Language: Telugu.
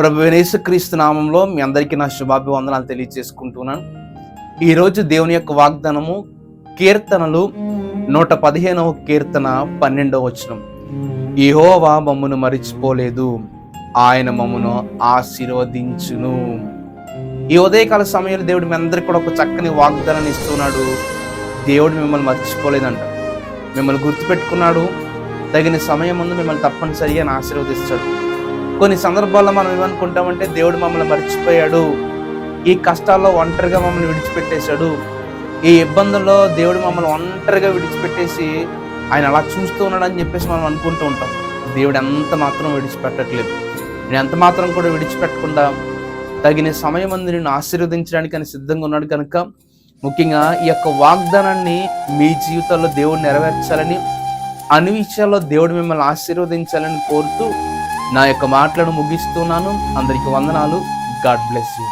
ప్రభు యేసుక్రీస్తు నామంలో మీ అందరికీ నా శుభాభివందనాలు తెలియజేసుకుంటున్నాను ఈరోజు దేవుని యొక్క వాగ్దానము కీర్తనలు నూట పదిహేనవ కీర్తన పన్నెండవ వచనం. యెహోవా మమ్మును మరిచిపోలేదు. ఆయన మమ్మను ఆశీర్వదించును. ఈ ఉదయకాల సమయంలో దేవుడు మీ అందరికి కూడా ఒక చక్కని వాగ్దానాన్ని ఇస్తున్నాడు. దేవుడు మిమ్మల్ని మర్చిపోలేదంట. మిమ్మల్ని గుర్తుపెట్టుకున్నాడు. తగిన సమయం ముందు మిమ్మల్ని తప్పనిసరిగా ఆశీర్వదిస్తాడు. కొన్ని సందర్భాల్లో మనం ఏమనుకుంటామంటే దేవుడు మమ్మల్ని మర్చిపోయాడు. ఈ కష్టాల్లో ఒంటరిగా మమ్మల్ని విడిచిపెట్టేశాడు. ఈ ఇబ్బందుల్లో దేవుడు మమ్మల్ని ఒంటరిగా విడిచిపెట్టేసి ఆయన అలా చూస్తూ ఉన్నాడని చెప్పేసి మనం అనుకుంటూ ఉంటాం. దేవుడు ఎంత మాత్రం విడిచిపెట్టట్లేదు. నేను ఎంత మాత్రం కూడా విడిచిపెట్టకుండా తగిన సమయం అందు నేను ఆశీర్వదించడానికి ఆయన సిద్ధంగా ఉన్నాడు కనుక ముఖ్యంగా ఈ యొక్క వాగ్దానాన్ని మీ జీవితంలో దేవుడు నెరవేర్చాలని అన్ని విషయాల్లో దేవుడు మిమ్మల్ని ఆశీర్వదించాలని కోరుతూ నా యొక్క మాటలను ముగిస్తున్నాను. అందరికి వందనాలు. God bless you.